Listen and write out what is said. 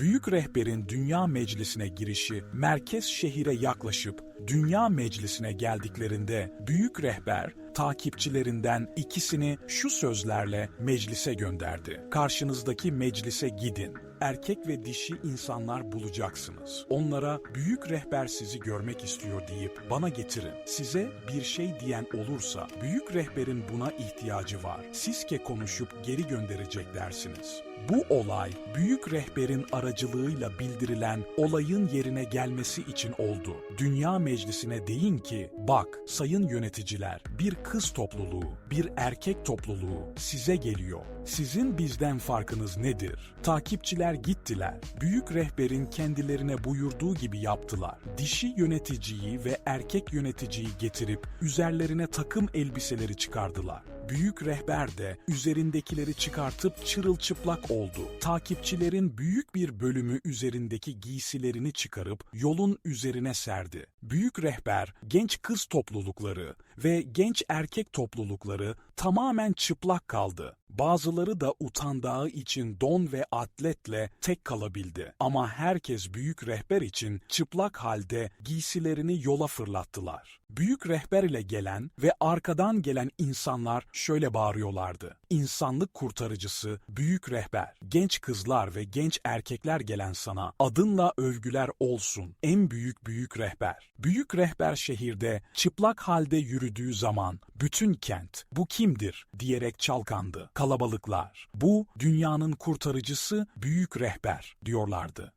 Büyük rehberin Dünya Meclisi'ne girişi merkez şehire yaklaşıp Dünya Meclisi'ne geldiklerinde büyük rehber takipçilerinden ikisini şu sözlerle meclise gönderdi. Karşınızdaki meclise gidin. Erkek ve dişi insanlar bulacaksınız. Onlara büyük rehber sizi görmek istiyor deyip bana getirin. Size bir şey diyen olursa büyük rehberin buna ihtiyacı var. Sizke konuşup geri gönderecek dersiniz. Bu olay büyük rehberin aracılığıyla bildirilen olayın yerine gelmesi için oldu. Dünya Meclisi'ne deyin ki, bak sayın yöneticiler, bir kız topluluğu, bir erkek topluluğu size geliyor. Sizin bizden farkınız nedir? Takipçiler gittiler. Büyük rehberin kendilerine buyurduğu gibi yaptılar. Dişi yöneticiyi ve erkek yöneticiyi getirip üzerlerine takım elbiseleri çıkardılar. Büyük rehber de üzerindekileri çıkartıp çırılçıplak oldu. Takipçilerin büyük bir bölümü üzerindeki giysilerini çıkarıp yolun üzerine serdi. Büyük rehber genç kız toplulukları ve genç erkek toplulukları tamamen çıplak kaldı. Bazıları da utandığı için don ve atletle tek kalabildi. Ama herkes büyük rehber için çıplak halde giysilerini yola fırlattılar. Büyük rehber ile gelen ve arkadan gelen insanlar şöyle bağırıyorlardı. İnsanlık kurtarıcısı büyük rehber. Genç kızlar ve genç erkekler gelen sana adınla övgüler olsun. En büyük büyük rehber. Büyük rehber şehirde çıplak halde yürüdüğü zaman bütün kent bu kimdir diyerek çalkandı. Kalabalıklar bu dünyanın kurtarıcısı büyük rehber diyorlardı.